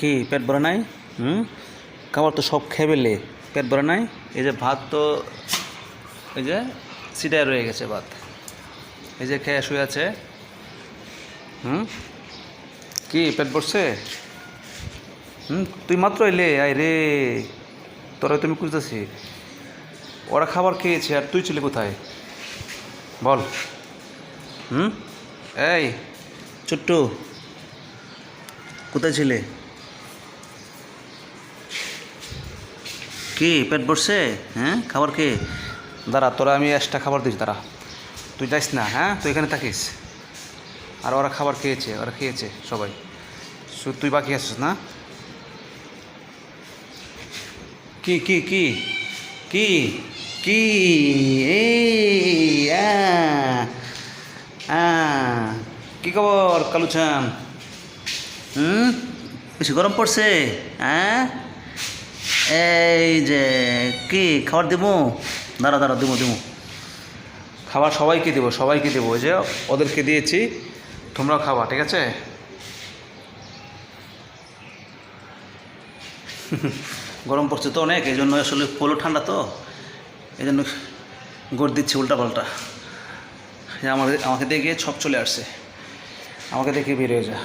কি, পেট ভরে নাই? হুম? খাবার তো সব খেয়ে ফেললে। পেট ভরে নাই? এই যে ভাত তো, এই যে সিটায় রয়ে গেছে ভাত। এই যে খেয়ে শুয়ে আছে। হুম? কি, পেট ভরছে? হুম, তুই মাত্র এলে? আয় রে, তোরা তুমি খুঁজতেছি। ওরা খাবার খেয়েছে, আর তুই ছিলি কোথায়? বল। হুম? এই, ছোট্টু, কোথায় ছিলে? কি পেট ভরছে? হ্যাঁ খাবার কে? দাঁড়া তোরা আমি এক্সট্রা খাবার দিচ্ছি দাঁড়া। তুই যাইস না হ্যাঁ? তুই এখানে থাকিস। আর ওরা খাবার খেয়েছে ওরা খেয়েছে সবাই। তুই বাকি আছিস না? কি কি কি? কি কি? কি খবর কালুচান হুম? বেশি গরম পড়ছে হ্যাঁ? এই যে কি খাবার দেবো? দাঁড়া দাঁড়া দেবো দেবো। খাবার সবাইকে দেবো সবাইকে দেবো। ওই যে ওদেরকে দিয়েছি তোমরাও খাবা ঠিক আছে? গরম পড়ছে তো অনেক এই জন্য আসলে পোলো ঠান্ডা তো। এই জন্য গড় দিচ্ছে উল্টা পাল্টা। আমাদের আমাকে দেখে ছপ চলে আসছে। আমাকে দেখে বেরিয়ে যা।